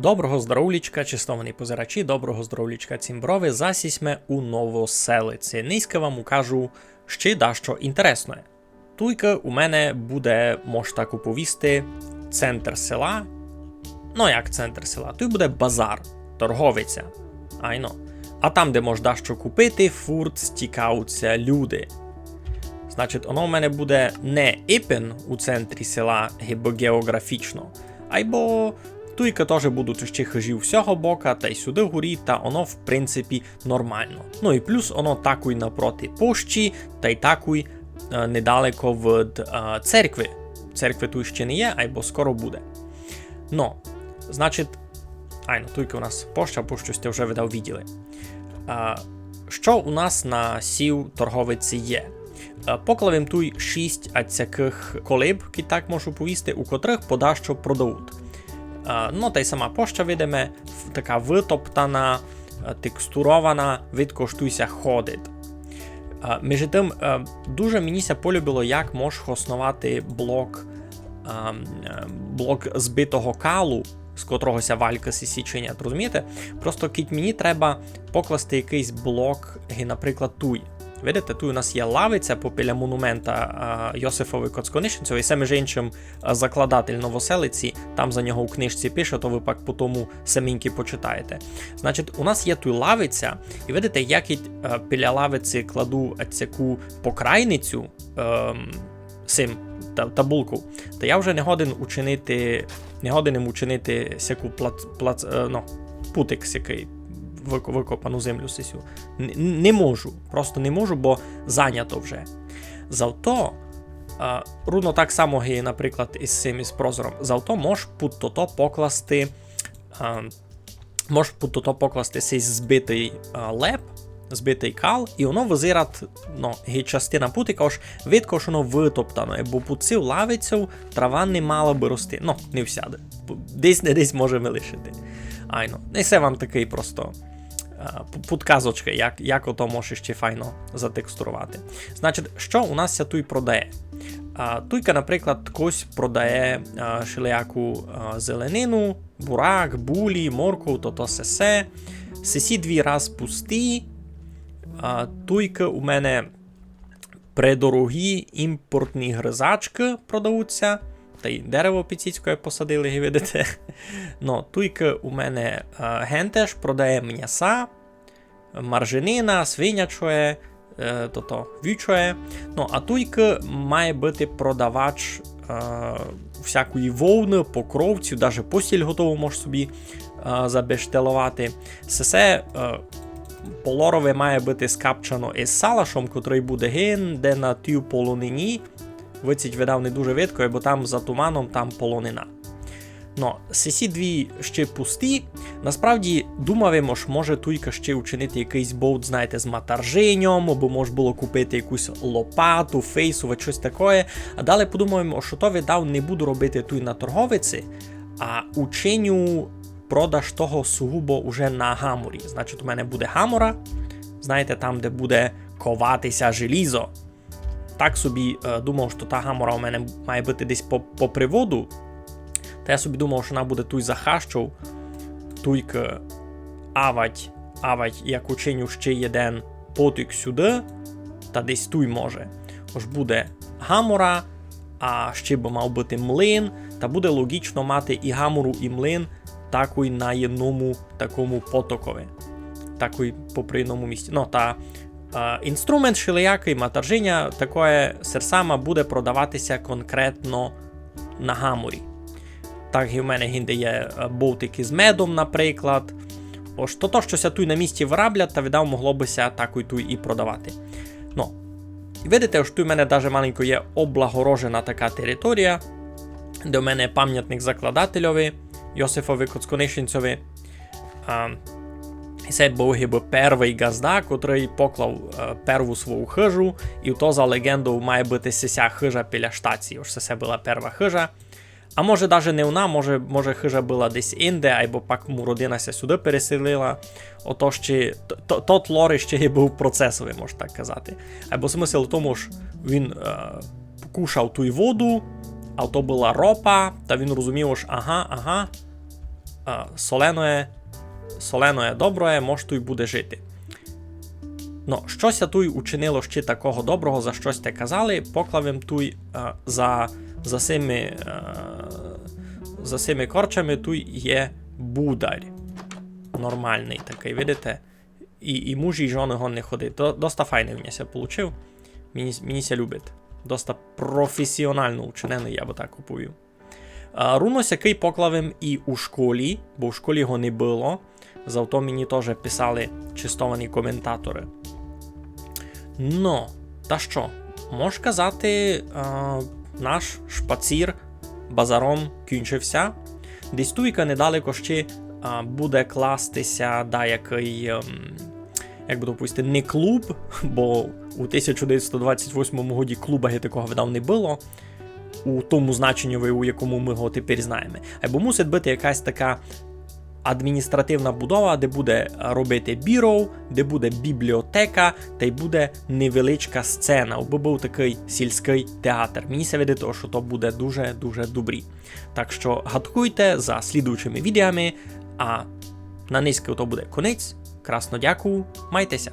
Доброго здоровлічка, чистовані позирачі, доброго здоровлічка цімброви, засісьме у новоселиці. Низька вам укажу ще дещо інтересне. Туйка у мене буде, можна так уповісти, центр села. Ну, як центр села? Тут буде базар, торговиця. Айно. А там, де можна що купити, фурт стікаються люди. Значить, воно в мене буде не Іпен у центрі села географічно, айбо туйка теж будуть ще хижі всього бока, та й сюди горі, та воно в принципі нормально. Ну і плюс воно такуй напроти пощі, та й такуй е, недалеко від е, церкви. Церкви тут ще не є, айбо скоро буде. Ну, значить, айно, туйка у нас поща, пощу сте вже видав відділи. Е, що у нас на сів торговиці є? Е, Поклавим туй 6 цяких колиб, ки так можу повісти, у котрих подащо продають. Ну, та й сама поща видиме, така витоптана, е, текстурована, відкоштуйся ходить. Між тим, е, дуже мені полюбило, як можеш основати блок, е, блок збитого калу, з котрогося валька січення, розумієте? Просто кіть мені треба покласти якийсь блок, наприклад, туй. Видите, тут у нас є лавиця попіля монумента а, Йосифові Коцконишинцю, і саме ж іншим закладатель новоселиці, там за нього у книжці пише, то ви пак по тому саменьки почитаєте. Значить, у нас є тут лавиця, і видите, як а, біля лавиці кладу цяку покрайницю ем, сим та, табулку, то я вже не годен учинити, не годен учинити сяку плац, плац, е, ну, путик сякий викопану землю сисю. Не можу, просто не можу, бо зайнято вже. Завто, е, руно так само гі, наприклад, із цим із прозором. Завто можеш під то покласти. Можеш під покласти сей збитий леп, збитий кал, і воно визират, ну, гі частина путика аж відкошено витоптано, бо цю лавицю трава не мала би рости. Ну, не всяде. Десь не десь можемо лишити. Айно. І це вам такий просто е, як, як ото може ще файно затекстурувати. Значить, що у нас ся туй продає? Туйка, наприклад, когось продає а, зеленину, бурак, булі, морку, то-то сесе. Сесі дві раз пусті. Туйка у мене предорогі імпортні гризачки продаються. Та й дерево підсіцькою посадили, ви видите. Ну, туйка у мене а, гентеш продає м'яса, маржинина, свинячоє, е, то-то. Ну, а туйка має бути продавач е, всякої вовни, покровців, навіть постіль готову можеш собі е, забештелувати. Сесе е, полорове має бути скапчано із салашом, котрий буде ген, де на тій полонині. Виціть видав не дуже видко, бо там за туманом там полонина. Сесі дві ще пусті. Насправді думаємо, що може туйка ще учинити якийсь болт, знаєте, з матаржиньом, або може було купити якусь лопату, фейсове, щось таке. А далі подумаємо, що то видав не буду робити туй на торговиці, а учиню продаж того сугубо уже на гаморі. Значить, у мене буде гамора, знаєте, там, де буде коватися желізо. Так собі е, думав, що та гамора у мене має бути десь по, по приводу. Та я собі думав, що вона буде туй захащов, туйка авать, авать, як учиню ще один потик сюди, та десь туй може. Ож буде гамора, а ще би мав бути млин, та буде логічно мати і гамору, і млин такий на одному такому потокові. Такий по прийному місці. Ну, та інструмент шилеякий, матаржиня, таке серсама буде продаватися конкретно на гаморі. Так і в мене гінде є е, болтики з медом, наприклад. Ось то, то щось тут на місці вироблять, та віддав могло бися таку ту і продавати. Ну, видите, що тут в мене навіть маленько є облагорожена така територія, де в мене пам'ятник закладателеві Йосифові Коцконишинцеві. Це був гіби перший газда, котрий поклав е, перву свою хижу, і то за легендою має бути сися хижа біля штації. Ось це була перша хижа. А може, навіть не вона, може, може хижа була десь інде, або пак му родина сюди переселила. Ото ще то- тот лори ще і був процесовий, можна так казати. Або смисл в тому, що він е, кушав ту воду, а то була ропа, та він розумів, що ага, ага. а, соленое, соленое доброє, мож туй буде жити. Ну, щось я туй учинило ще такого доброго, за щось те казали, поклавим туй а, за, за сими, а, за сими корчами туй є будар. Нормальний такий, видите? І, і муж і жон його не ходить. До, доста файний в ся получив. Мені, мені ся любить. Доста професіонально учинений, я би так оповів. А, Рунос, який поклавим і у школі, бо в школі його не було. Завто мені теж писали чистовані коментатори. Ну, та що, мож казати, а, наш шпацір базаром кінчився. Десь туйка недалеко ще а, буде кластися деякий, ем, як би допустити, не клуб, бо у 1928 годі клуба такого видав не було. У тому значенні, у якому ми його тепер знаємо. Або мусить бути якась така адміністративна будова, де буде робити бюро, де буде бібліотека, та й буде невеличка сцена, або був такий сільський театр. Мені се того, що то буде дуже-дуже добрі. Так що гадкуйте за слідуючими відеоми, а на низьки то буде конець. Красно дякую, майтеся!